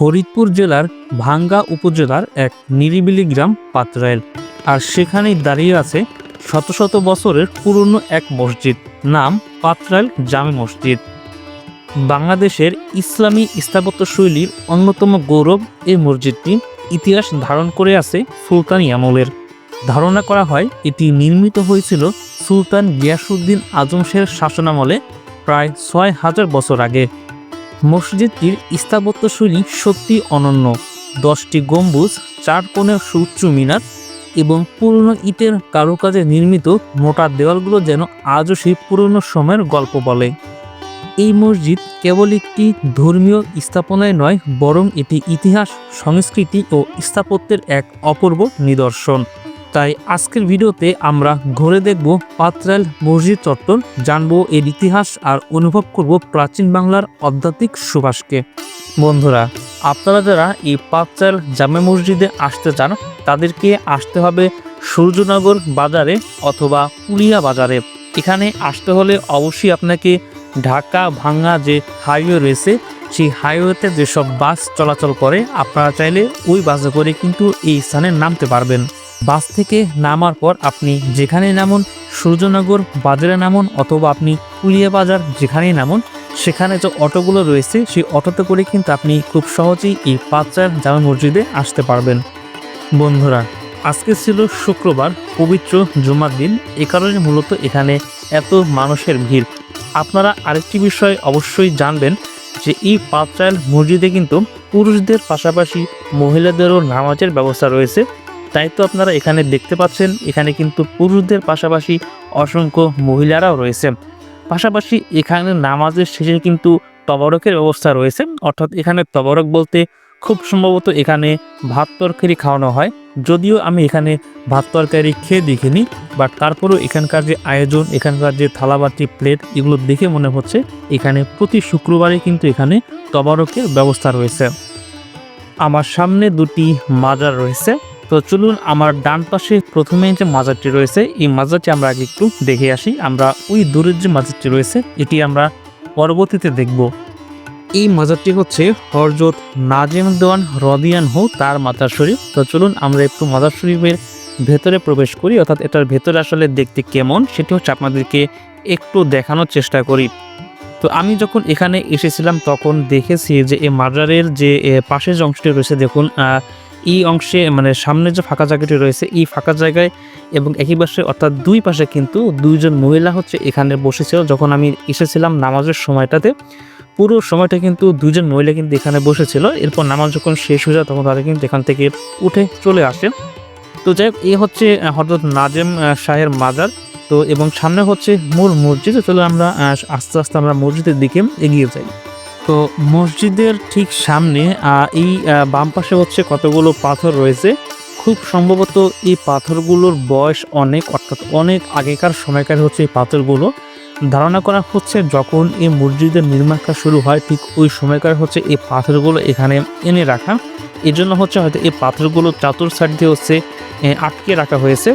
ফরিদপুর জেলার ভাঙ্গা উপজেলার এক নিরিবিলি গ্রাম পাত্রাইল আর সেখানেই দাঁড়িয়ে আছে শত শত বছরের পুরনো এক মসজিদ। নাম পাত্রাইল জামে মসজিদ। বাংলাদেশের ইসলামী স্থাপত্যশৈলীর অন্যতম গৌরব এই মসজিদটি ইতিহাস ধারণ করে আছে সুলতানি আমলের। ধারণা করা হয় এটি নির্মিত হয়েছিল সুলতান গিয়াসুদ্দিন আজম শাসনামলে প্রায় ছয় হাজার বছর আগে। মসজিদটির স্থাপত্যশৈলী সত্যি অনন্য। দশটি গম্বুজ, চার কোণের সুউচ্চ মিনার এবং পুরনো ইটের কারুকাজে নির্মিত মোটা দেওয়ালগুলো যেন আজও সেই পুরনো সময়ের গল্প বলে। এই মসজিদ কেবল একটি ধর্মীয় স্থাপনায় নয়, বরং এটি ইতিহাস, সংস্কৃতি ও স্থাপত্যের এক অপূর্ব নিদর্শন। তাই আজকের ভিডিওতে আমরা ঘুরে দেখব পাত্রাইল মসজিদ চত্বর, জানব এর ইতিহাস আর অনুভব করব প্রাচীন বাংলার আধ্যাত্মিক সুবাসকে বন্ধুরা, আপনারা যারা এই পাত্রাইল জামে মসজিদে আসতে চান, তাদেরকে আসতে হবে সূর্যনগর বাজারে অথবা পুলিয়া বাজারে। এখানে আসতে হলে অবশ্যই আপনাকে ঢাকা ভাঙ্গা যে হাইওয়ে রয়েছে, সেই হাইওয়েতে যেসব বাস চলাচল করে, আপনারা চাইলে ওই বাসে করে কিন্তু এই স্থানে নামতে পারবেন। বাস থেকে নামার পর আপনি যেখানে নামুন, সূর্যনগর বাজারে নামুন অথবা আপনি পুলিয়া বাজার যেখানেই নামুন, সেখানে যে অটোগুলো রয়েছে, সেই অটোতে করে কিন্তু আপনি খুব সহজেই এই পাঁচটার জামা মসজিদে আসতে পারবেন। বন্ধুরা, আজকে ছিল শুক্রবার, পবিত্র জুমার দিন, এ কারণে মূলত এখানে এত মানুষের ভিড়। আপনারা আরেকটি বিষয় অবশ্যই জানবেন, যে এই পাঁচটাইল মসজিদে কিন্তু পুরুষদের পাশাপাশি মহিলাদেরও নামাজের ব্যবস্থা রয়েছে। তাই তো আপনারা এখানে দেখতে পাচ্ছেন, এখানে কিন্তু পুরুষদের পাশাপাশি অসংখ্য মহিলারাও রয়েছে। পাশাপাশি এখানে নামাজের শেষে কিন্তু তবরকের ব্যবস্থা রয়েছে। অর্থাৎ এখানে তবরক বলতে খুব সম্ভবত এখানে ভাত তরকারি খাওয়ানো হয়। যদিও আমি এখানে ভাত তরকারি খেয়ে দেখিনি বাট তারপরেও এখানকার যে আয়োজন, এখানকার যে থালাবাটি প্লেট এগুলো দেখে মনে হচ্ছে এখানে প্রতি শুক্রবারে কিন্তু এখানে তবারকের ব্যবস্থা রয়েছে। আমার সামনে দুটি মাজার রয়েছে। তো চলুন আমার ডান পাশে প্রথমে যে মাজারটি রয়েছে, এই মাজারটি আমরা আগে একটু দেখে আসি। আমরা ওই দূরের যে মাজারটি রয়েছে, এটি আমরা পরবর্তীতে দেখব। এই মাজারটি হচ্ছে হরজত নাজিম দেওয়ান রদিয়ান হো তার মাজার শরীফ। তো চলুন আমরা একটু মাজার শরীফের ভেতরে প্রবেশ করি, অর্থাৎ এটার ভেতরে আসলে দেখতে কেমন, সেটি হচ্ছে আপনাদেরকে একটু দেখানোর চেষ্টা করি। তো আমি যখন এখানে এসেছিলাম, তখন দেখেছি যে এই মাজারের যে পাশের অংশটি রয়েছে, দেখুন এই অংশে মানে সামনে যে ফাঁকা জায়গাটি রয়েছে এই ফাঁকা জায়গায় এবং একই পাশে অর্থাৎ দুই পাশে কিন্তু দুইজন মহিলা হচ্ছে এখানে বসেছিল। যখন আমি এসেছিলাম নামাজের সময়টাতে পুরো সময়টা কিন্তু দুইজন মহিলা কিন্তু এখানে বসেছিল। এরপর নামাজ যখন শেষ হয়ে যায় তখন তারা কিন্তু এখান থেকে উঠে চলে আসে। তো যাই হোক এই হচ্ছে আহ, হযরত নাজেম শাহের মাজার। তো এবং সামনে হচ্ছে মূল মসজিদ। চলো আমরা আস্তে আস্তে আমরা মসজিদের দিকে এগিয়ে যাই। তো মসজিদের ঠিক সামনে এই বাম পাশে হচ্ছে কতগুলো পাথর রয়েছে। খুব সম্ভবত এই পাথরগুলোর বয়স অনেক, অর্থাৎ অনেক আগেকার সময়কার হচ্ছে এই পাথরগুলো। ধারণা করা হচ্ছে যখন এই মসজিদের নির্মাণ কাজ শুরু হয়, ঠিক ওই সময়কার হচ্ছে এই পাথরগুলো এখানে এনে রাখা। এই জন্য হচ্ছে হয়তো এই পাথরগুলো চাতুর সাইড দিয়ে হচ্ছে আটকে রাখা হয়েছে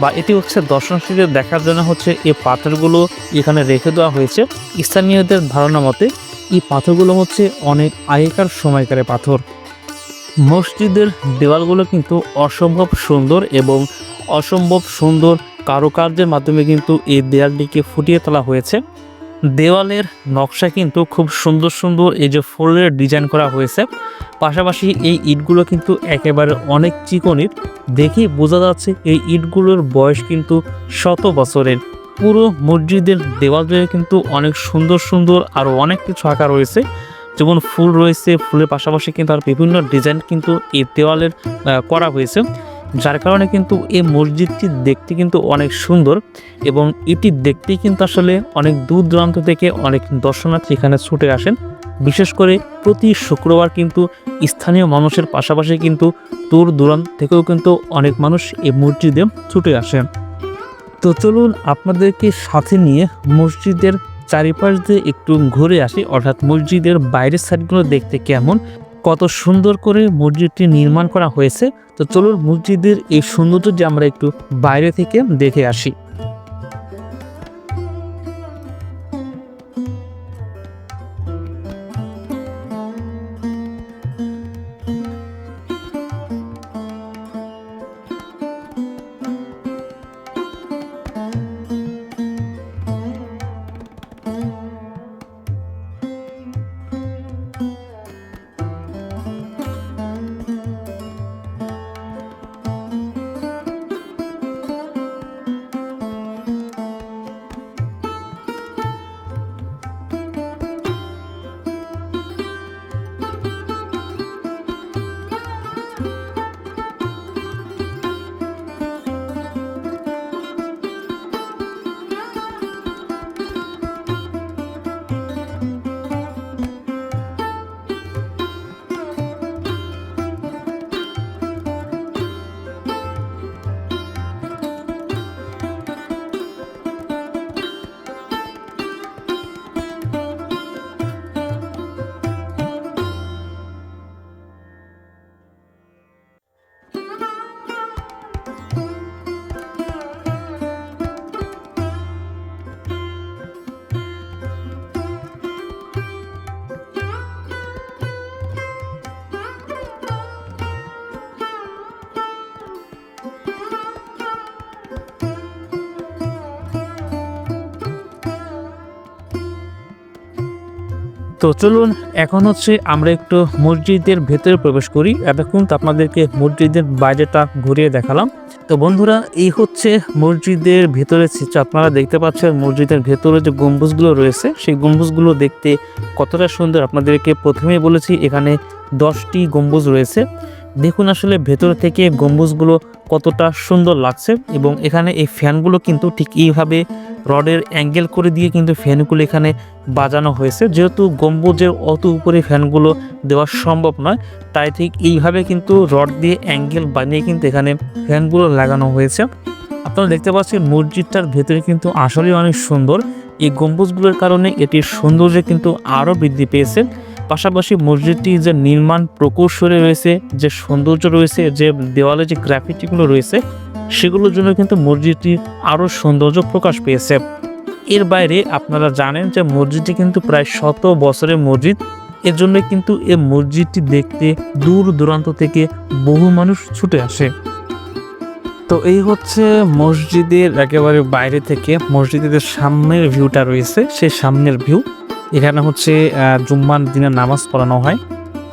বা এটি হচ্ছে দর্শনার্থীদের দেখার জন্য হচ্ছে এই পাথরগুলো এখানে রেখে দেওয়া হয়েছে। স্থানীয়দের ধারণা মতে এই পাথরগুলো হচ্ছে অনেক আগেকার সময়কারের পাথর। মসজিদের দেওয়ালগুলো কিন্তু অসম্ভব সুন্দর এবং অসম্ভব সুন্দর কারুকার্যের মাধ্যমে কিন্তু এই দেয়ালটিকে ফুটিয়ে তোলা হয়েছে। দেওয়ালের নকশা কিন্তু খুব সুন্দর সুন্দর এই যে ফুলের ডিজাইন করা হয়েছে। পাশাপাশি এই ইটগুলো কিন্তু একেবারে অনেক চিকনির। দেখেই বোঝা যাচ্ছে এই ইটগুলোর বয়স কিন্তু শত বছরের। পুরো মসজিদের দেওয়াল জুড়ে কিন্তু অনেক সুন্দর সুন্দর আরও অনেক কিছু আঁকা রয়েছে। যেমন ফুল রয়েছে, ফুলের পাশাপাশি কিন্তু আর বিভিন্ন ডিজাইন কিন্তু এই দেওয়ালের করা হয়েছে। যার কারণে কিন্তু এই মসজিদটি দেখতে কিন্তু অনেক সুন্দর এবং এটি দেখতেই কিন্তু আসলে অনেক দূর দূরান্ত থেকে অনেক দর্শনার্থী এখানে ছুটে আসেন। বিশেষ করে প্রতি শুক্রবার কিন্তু স্থানীয় মানুষের পাশাপাশি কিন্তু দূর দূরান্ত থেকেও কিন্তু অনেক মানুষ এই মসজিদে ছুটে আসেন। তো চলুন আপনাদেরকে সাথে নিয়ে মসজিদের চারিপাশ দিয়ে একটু ঘুরে আসি। অর্থাৎ মসজিদের বাইরের সাইডগুলো দেখতে কেমন, কত সুন্দর করে মসজিদটি নির্মাণ করা হয়েছে। তো চলুন মসজিদের এই সৌন্দর্য যে আমরা একটু বাইরে থেকে দেখে আসি। তো চলুন, এখন হচ্ছে আমরা একটু মসজিদের ভেতরে প্রবেশ করি। এতক্ষণ তো আপনাদেরকে মসজিদের বাইরেটা ঘুরিয়ে দেখালাম। তো বন্ধুরা, এই হচ্ছে মসজিদের ভেতরে চিত্র আপনারা দেখতে পাচ্ছেন মসজিদের ভেতরে যে গম্বুজগুলো রয়েছে, সেই গম্বুজগুলো দেখতে কতটা সুন্দর। আপনাদেরকে প্রথমেই বলেছি, এখানে দশটি গম্বুজ রয়েছে। দেখুন আসলে ভেতর থেকে গম্বুজগুলো কতটা সুন্দর লাগছে এবং এখানে এই ফ্যানগুলো কিন্তু ঠিক এইভাবে রডের অ্যাঙ্গেল করে দিয়ে কিন্তু ফ্যানগুলো এখানে বাজানো হয়েছে। যেহেতু গম্বুজের অত উপরে ফ্যানগুলো দেওয়া সম্ভব নয়, তাই ঠিক এইভাবে কিন্তু রড দিয়ে অ্যাঙ্গেল বানিয়ে কিন্তু এখানে ফ্যানগুলো লাগানো হয়েছে। আপনারা দেখতে পাচ্ছেন মসজিদটার ভেতরে কিন্তু আসলেই অনেক সুন্দর। এই গম্বুজগুলোর কারণে এটির সৌন্দর্য কিন্তু আরও বৃদ্ধি পেয়েছে। পাশাপাশি মসজিদটি যে নির্মাণ প্রকৌশলে রয়েছে, যে সৌন্দর্য রয়েছে, যে দেওয়ালে যে গ্রাফিটিগুলো রয়েছে, সেগুলোর জন্য কিন্তু মসজিদটি আরও সৌন্দর্য প্রকাশ পেয়েছে। এর বাইরে আপনারা জানেন যে মসজিদটি কিন্তু প্রায় শত বছরের মসজিদ। এর জন্য কিন্তু এই মসজিদটি দেখতে দূর দূরান্ত থেকে বহু মানুষ ছুটে আসে। তো এই হচ্ছে মসজিদের একেবারে বাইরে থেকে মসজিদের সামনের ভিউটা রয়েছে, সেই সামনের ভিউ। এখানে হচ্ছে জুম্মার দিনে নামাজ পড়ানো হয়।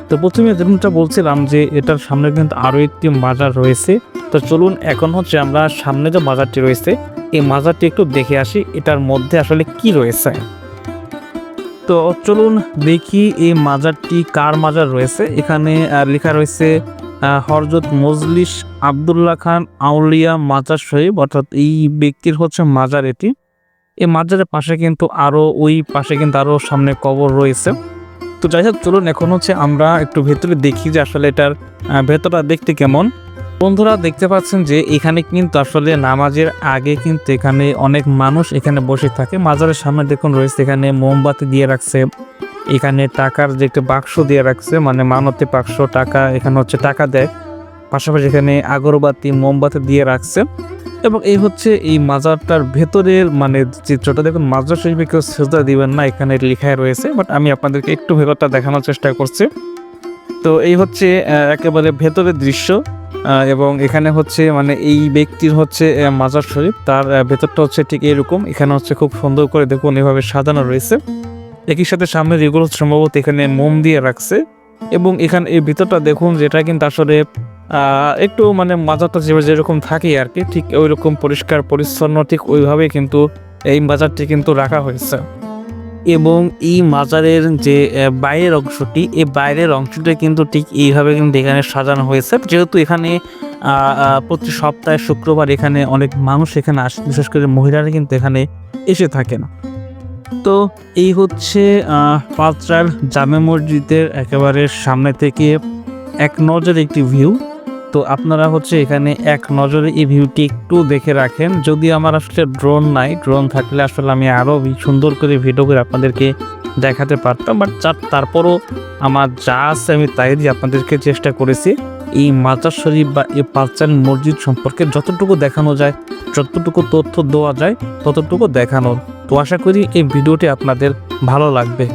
তো প্রথমে যেমনটা বলছিলাম যে, এটার সামনে কিন্তু আরও একটি মাজার রয়েছে। তো চলুন এখন হচ্ছে আমরা সামনে যে মাজারটি রয়েছে, এই মাজারটি একটু দেখে আসি, এটার মধ্যে আসলে কি রয়েছে। তো চলুন দেখি এই মাজারটি কার মাজার রয়েছে। এখানে লেখা রয়েছে হরজত মজলিস আবদুল্লাহ খান আউলিয়া মাজার শরীফ, অর্থাৎ এই ব্যক্তির হচ্ছে মাজার এটি। এই মাজারের পাশে কিন্তু আরও ওই পাশে কিন্তু আরও সামনে কবর রয়েছে। তো যাই হোক, চলুন এখন হচ্ছে আমরা একটু ভেতরে দেখি যে আসলে এটার ভেতরটা দেখতে কেমন। বন্ধুরা দেখতে পাচ্ছেন যে এখানে কিন্তু আসলে নামাজের আগে কিন্তু এখানে অনেক মানুষ এখানে বসে থাকে। মাজারের সামনে দেখুন রয়েছে এখানে মোমবাতি দিয়ে রাখছে, এখানে টাকার যে একটা বাক্স দিয়ে রাখছে মানে মানতে বাক্স টাকা এখানে হচ্ছে টাকা দেয়। পাশাপাশি এখানে আগরবাতি মোমবাতি দিয়ে রাখছে। এবং এই হচ্ছে এই মাজারটার ভেতরের মানে চিত্রটা। দেখুন, মাজার শরীফে কেউ সেজদা দিবেন না, এখানে লেখায় রয়েছে বাট আমি আপনাদেরকে একটু ভেতরটা দেখানোর চেষ্টা করছি। তো এই হচ্ছে একেবারে ভেতরের দৃশ্য এবং এখানে হচ্ছে মানে এই ব্যক্তির হচ্ছে মাজার শরীফ। তার ভেতরটা হচ্ছে ঠিক এরকম। এখানে হচ্ছে খুব সুন্দর করে দেখুন, এভাবে সাজানো রয়েছে। একই সাথে সামনের এগুলো সম্ভবত এখানে মোম দিয়ে রাখছে। এবং এখানে, এই ভিতরটা দেখুন, যেটা কিন্তু আসলে একটু মানে মাজারটা যে যেরকম থাকে আর কি, ঠিক ওই রকম পরিষ্কার, পরিচ্ছন্ন ঠিক ওইভাবে কিন্তু এই মাজারটি কিন্তু রাখা হয়েছে। এবং এই মাজারের যে বাইরের অংশটি এই বাইরের অংশটা কিন্তু ঠিক এইভাবে কিন্তু এখানে সাজানো হয়েছে। যেহেতু এখানে প্রতি সপ্তাহে শুক্রবার এখানে অনেক মানুষ এখানে আসে, বিশেষ করে মহিলারা কিন্তু এখানে এসে থাকেন। তো এই হচ্ছে পাঁচরার জামে মসজিদের একেবারে সামনে থেকে এক নজর একটি ভিউ তো আপনারা হচ্ছে এখানে এক নজরে এই ভিউটি একটু দেখে রাখেন। যদি আমার আসলে ড্রোন নাই ড্রোন থাকলে আসলে আমি আরও সুন্দর করে ভিডিও করে আপনাদেরকে দেখাতে পারতাম। বাট তারপরও আমার যা আছে আমি তাই দিয়ে আপনাদেরকে চেষ্টা করেছি। এই মাজার শরীফ বা এই পাঁচচান মসজিদ সম্পর্কে যতটুকু দেখানো যায়, যতটুকু তথ্য দেওয়া যায়, ততটুকু দেখানোর তো আশা করি এই ভিডিওটি আপনাদের ভালো লাগবে।